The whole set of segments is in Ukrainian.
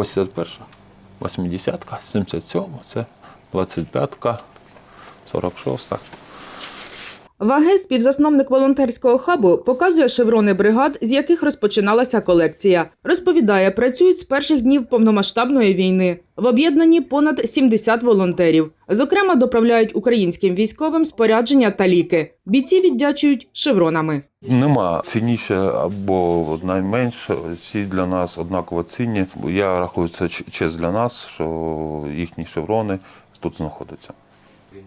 81, 80, 77, це 25, 46. Ваге, співзасновник волонтерського хабу, показує шеврони бригад, з яких розпочиналася колекція. Розповідає, працюють з перших днів повномасштабної війни. В об'єднанні понад 70 волонтерів. Зокрема, доправляють українським військовим спорядження та ліки. Бійці віддячують шевронами. Нема цінніше або найменше. Всі для нас однаково цінні. Я рахую, це честь для нас, що їхні шеврони тут знаходяться.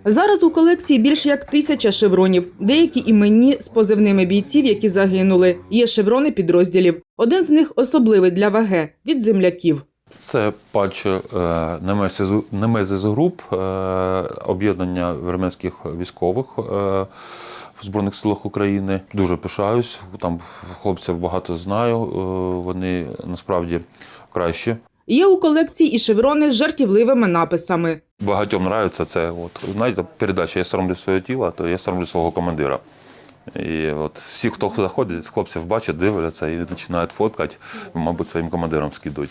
Зараз у колекції більше як тисяча шевронів, деякі іменні з позивними бійців, які загинули. Є шеврони підрозділів. Один з них особливий для ВГ – від земляків. Це е, Немезис- Немезис груп, е, об'єднання вірменських військових е, в Збройних силах України. Дуже пишаюсь. Там хлопців багато знаю. е, Вони насправді кращі. Є у колекції і шеврони з жартівливими написами. Багатьом нравиться це. От знаєте, передача Я соромлю своє тіло, то я соромлю свого командира. І от всі, хто заходить, з хлопців бачать, дивляться і починають фоткати, мабуть, своїм командирам скидуть.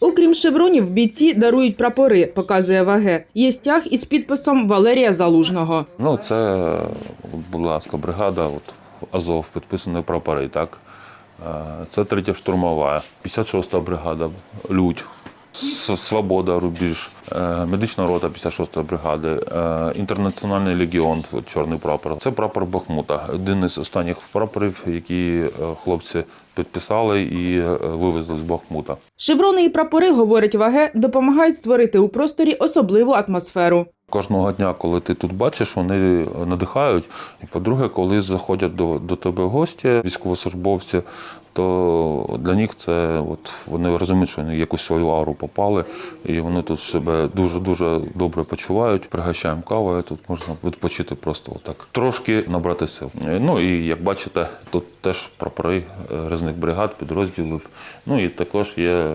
Окрім шевронів, бійці дарують прапори, показує ВГ. Є стяг із підписом Валерія Залужного. Ну, це, будь ласка, бригада, от, Азов, підписані прапори, так. Е, Це третя штурмова, 56-та бригада, Людь, Свобода, Рубіж, е, медична рота 56-ї бригади, е, Інтернаціональний легіон, чорний прапор. Це прапор Бахмута, один із останніх прапорів, які е, хлопці підписали і вивезли з Бахмута. Шеврони і прапори, говорить ваге, допомагають створити у просторі особливу атмосферу. Кожного дня, коли ти тут бачиш, вони надихають. І по-друге, коли заходять до, до тебе гості, військовослужбовці, то для них це от вони розуміють, що вони якусь свою ауру попали, і вони тут себе дуже дуже добре почувають. Пригощаємо кавою, тут можна відпочити просто отак. Трошки набрати сил. Ну і як бачите, тут теж прапори е, різних бригад, підрозділів. Ну і також є. е,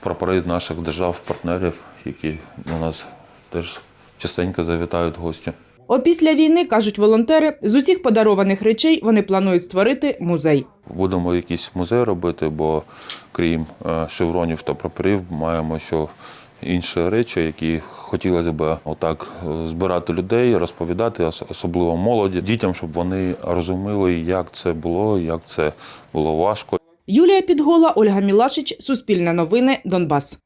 прапори наших держав-партнерів, які у нас теж частенько завітають гості. Опісля війни, кажуть волонтери, з усіх подарованих речей вони планують створити музей. Будемо якийсь музей робити, бо крім е, шевронів та прапорів, маємо ще інші речі, які хотілося б отак збирати людей, розповідати, особливо молоді, дітям, щоб вони розуміли, як це було, як це було важко. Юлія Підгола, Ольга Мілашич, Суспільне новини, Донбас.